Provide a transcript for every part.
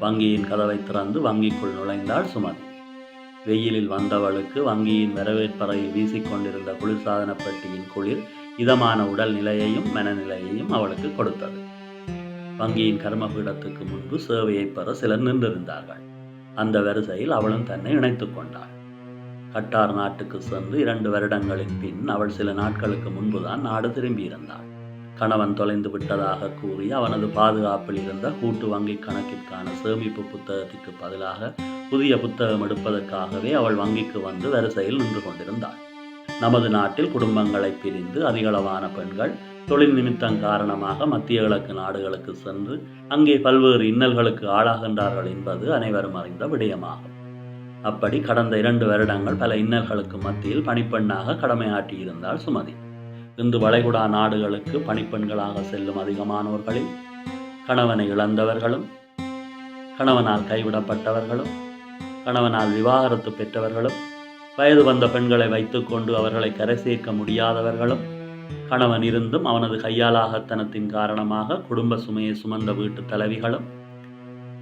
வங்கியின் கதவை திறந்து வங்கிக்குள் நுழைந்தாள் சுமதி. வெயிலில் வந்தவளுக்கு வங்கியின் வரவேற்பறையில் வீசிக்கொண்டிருந்த குளிர்சாதன பெட்டியின் குளிர் இதமான உடல் நிலையையும் மனநிலையையும் அவளுக்கு கொடுத்தது. வங்கியின் கர்மபீடத்துக்கு முன்பு சேவையை பெற சிலர் நின்றிருந்தார்கள். அந்த வரிசையில் அவளும் தன்னை இணைத்துக் கொண்டாள். கட்டார் நாட்டுக்கு சென்று இரண்டு வருடங்களின் பின் அவள் சில நாட்களுக்கு முன்புதான் நாடு திரும்பியிருந்தாள். கணவன் தொலைந்து விட்டதாக கூறி அவனது பாதுகாப்பில் இருந்த கூட்டு வங்கி கணக்கிற்கான சேமிப்பு புத்தகத்திற்கு பதிலாக புதிய புத்தகம் எடுப்பதற்காகவே அவள் வங்கிக்கு வந்து வரிசையில் நின்று கொண்டிருந்தாள். நமது நாட்டில் குடும்பங்களை பிரிந்து அதிகளவான பெண்கள் தொழில் நிமித்தம் காரணமாக மத்திய கிழக்கு நாடுகளுக்கு சென்று அங்கே பல்வேறு இன்னல்களுக்கு ஆளாகின்றார்கள் என்பது அனைவரும் அறிந்த விடயமாகும். அப்படி கடந்த இரண்டு வருடங்கள் பல இன்னல்களுக்கு மத்தியில் பணிப்பெண்ணாக கடமையாற்றியிருந்தாள் சுமதி. இன்று வளைகுடா நாடுகளுக்கு பணிப்பெண்களாக செல்லும் அதிகமானவர்களில் கணவனை இழந்தவர்களும் கணவனால் கைவிடப்பட்டவர்களும் கணவனால் விவாகரத்து பெற்றவர்களும் வயது வந்த பெண்களை வைத்துக்கொண்டு அவர்களை கரை சேர்க்க முடியாதவர்களும் கணவன் இருந்தும் அவனது கையாலாகத்தனத்தின் காரணமாக குடும்ப சுமையை சுமந்த வீட்டு தலைவிகளும்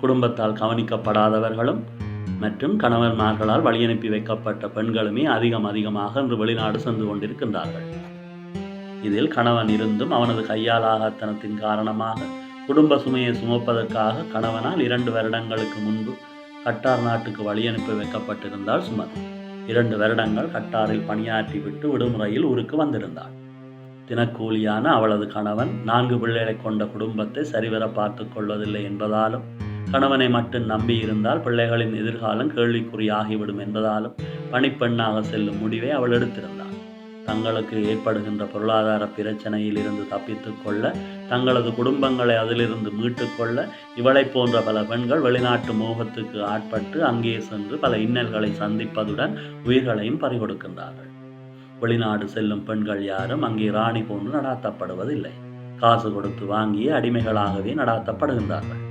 குடும்பத்தால் கவனிக்கப்படாதவர்களும் மற்றும் கணவன்மார்களால் வழியனுப்பி வைக்கப்பட்ட பெண்களுமே அதிகம் அதிகமாக இன்று வெளிநாடு சென்று கொண்டிருக்கின்றார்கள். இதில் கணவன் இருந்தும் அவனது கையாலாகத்தனத்தின் காரணமாக குடும்ப சுமையை சுமப்பதற்காக கணவனால் இரண்டு வருடங்களுக்கு முன்பு கட்டார் நாட்டுக்கு வழியனுப்பி வைக்கப்பட்டிருந்தாள் சுமதி. இரண்டு வருடங்கள் கட்டாரில் பணியாற்றிவிட்டு விடுமுறையில் ஊருக்கு வந்திருந்தாள். தினக்கூலியான அவளது கணவன் நான்கு பிள்ளைகளை கொண்ட குடும்பத்தை சரிவர பார்த்து கொள்வதில்லை என்பதாலும் கணவனை மட்டும் நம்பியிருந்தால் பிள்ளைகளின் எதிர்காலம் கேள்விக்குறியாகிவிடும் என்பதாலும் பணிப்பெண்ணாக செல்லும் முடிவை அவள் எடுத்திருந்தாள். தங்களுக்கு ஏற்படுகின்ற பொருளாதார பிரச்சனையில் இருந்து தப்பித்து கொள்ள தங்களது குடும்பங்களை அதிலிருந்து மீட்டுக்கொள்ள இவளை போன்ற பல பெண்கள் வெளிநாட்டு மோகத்துக்கு ஆட்பட்டு அங்கே சென்று பல இன்னல்களை சந்திப்பதுடன் உயிர்களையும் பறிகொடுக்கின்றார்கள். வெளிநாடு செல்லும் பெண்கள் யாரும் அங்கே ராணி போன்று நடாத்தப்படுவதில்லை. காசு கொடுத்து வாங்கிய அடிமைகளாகவே நடாத்தப்படுகின்றார்கள்.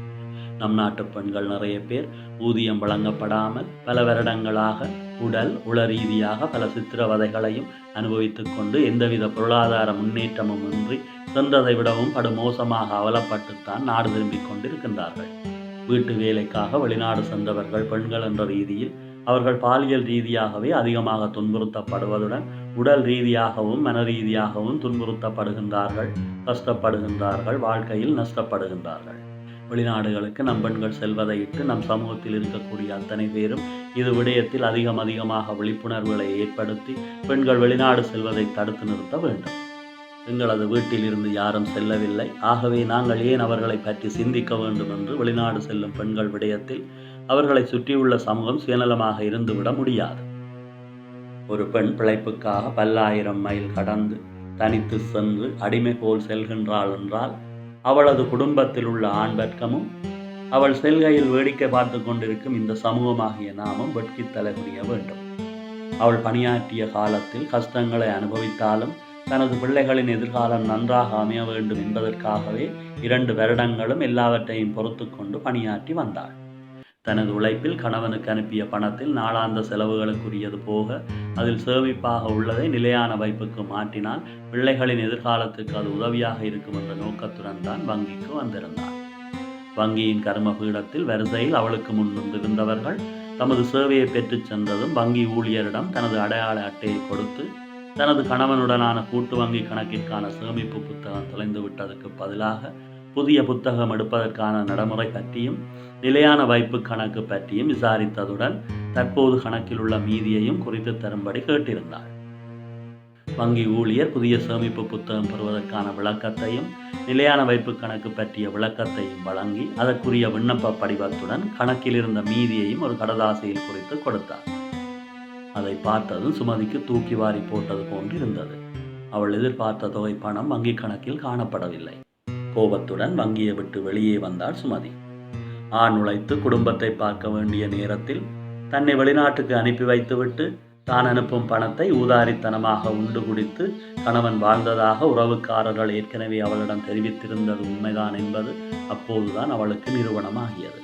நம் நாட்டு பெண்கள் நிறைய பேர் ஊதியம் வழங்கப்படாமல் பல வருடங்களாக உடல் உள ரீதியாக பல சித்திரவதைகளையும் அனுபவித்துக் கொண்டு எந்தவித பொருளாதார முன்னேற்றமும் இன்றி சென்றதை விடவும் படுமோசமாக அவலப்பட்டுத்தான் நாடு திரும்பிக் கொண்டிருக்கின்றார்கள். வீட்டு வேலைக்காக வெளிநாடு சென்றவர்கள் பெண்கள் என்ற ரீதியில் அவர்கள் பாலியல் ரீதியாகவே அதிகமாக துன்புறுத்தப்படுவதுடன் உடல் ரீதியாகவும் மன ரீதியாகவும் துன்புறுத்தப்படுகின்றார்கள் கஷ்டப்படுகின்றார்கள் வாழ்க்கையில் நஷ்டப்படுகின்றார்கள். வெளிநாடுகளுக்கு நம் பெண்கள் செல்வதை இட்டு நம் சமூகத்தில் இருக்கக்கூடிய அத்தனை பேரும் இது விடயத்தில் அதிகம் அதிகமாக விழிப்புணர்வுகளை ஏற்படுத்தி பெண்கள் வெளிநாடு செல்வதை தடுத்து நிறுத்த வேண்டும். எங்களது வீட்டில் இருந்து யாரும் செல்லவில்லை. ஆகவே நாங்கள் ஏன் அவர்களை பற்றி சிந்திக்க வேண்டும் என்று வெளிநாடு செல்லும் பெண்கள் விடயத்தில் அவர்களை சுற்றியுள்ள சமூகம் சுயநலமாக இருந்துவிட முடியாது. ஒரு பெண் பிழைப்புக்காக பல்லாயிரம் மைல் கடந்து தனித்து சென்று அடிமை போல் செல்கின்றாள் என்றால் அவளது குடும்பத்தில் உள்ள ஆண் வெட்கமும் அவள் செல்கையில் வேடிக்கை பார்த்து கொண்டிருக்கும் இந்த சமூகமாகிய நாமும் வெட்கி தலைமுடிய வேண்டும். அவள் பணியாற்றிய காலத்தில் கஷ்டங்களை அனுபவித்தாலும் தனது பிள்ளைகளின் எதிர்காலம் நன்றாக அமைய வேண்டும் என்பதற்காகவே இரண்டு வருடங்களும் எல்லாவற்றையும் பொறுத்து கொண்டு பணியாற்றி வந்தாள். தனது உழைப்பில் கணவனுக்கு அனுப்பிய பணத்தில் நாளாந்த செலவுகளுக்குரியது போக அதில் சேமிப்பாக உள்ளதை நிலையான வைப்புக்கு மாற்றினால் பிள்ளைகளின் எதிர்காலத்துக்கு அது உதவியாக இருக்கும் என்ற நோக்கத்துடன் தான் வங்கிக்கு வந்திருந்தார். வங்கியின் கர்ம பீடத்தில் வரிசையில் அவளுக்கு முன் வந்திருந்தவர்கள் தமது சேவையை பெற்றுச் சென்றதும் வங்கி ஊழியரிடம் தனது அடையாள அட்டையை கொடுத்து தனது கணவனுடனான கூட்டு வங்கி கணக்கிற்கான சேமிப்பு புத்தகம் தொலைந்து விட்டதற்கு பதிலாக புதிய புத்தகம் எடுப்பதற்கான நடைமுறை பற்றியும் நிலையான வைப்பு கணக்கு பற்றியும் விசாரித்ததுடன் தற்போது கணக்கில் உள்ள மீதியையும் குறித்து தரும்படி கேட்டிருந்தார். வங்கி ஊழியர் புதிய சேமிப்பு புத்தகம் பெறுவதற்கான விளக்கத்தையும் நிலையான வைப்பு கணக்கு பற்றிய விளக்கத்தையும் வழங்கி அதற்குரிய விண்ணப்ப படிவத்துடன் கணக்கில் இருந்த மீதியையும் ஒரு கடதாசையில் குறித்து கொடுத்தார். அதை பார்த்ததும் சுமதிக்கு தூக்கி வாரி போட்டது போன்று இருந்தது அவள் எதிர்பார்த்த தொகை பணம் வங்கி கணக்கில் காணப்படவில்லை. கோபத்துடன் வங்கியை விட்டு வெளியே வந்தாள் சுமதி. ஆண் உழைத்து குடும்பத்தை பார்க்க வேண்டிய நேரத்தில் தன்னை வெளிநாட்டுக்கு அனுப்பி வைத்துவிட்டு தான் அனுப்பும் பணத்தை ஊதாரித்தனமாக உண்டு குடித்து கணவன் வாழ்ந்ததாக உறவுக்காரர்கள் ஏற்கனவே அவளிடம் தெரிவித்திருந்தது உண்மைதான் என்பது அப்போதுதான் அவளுக்கு நிறுவனமாகியது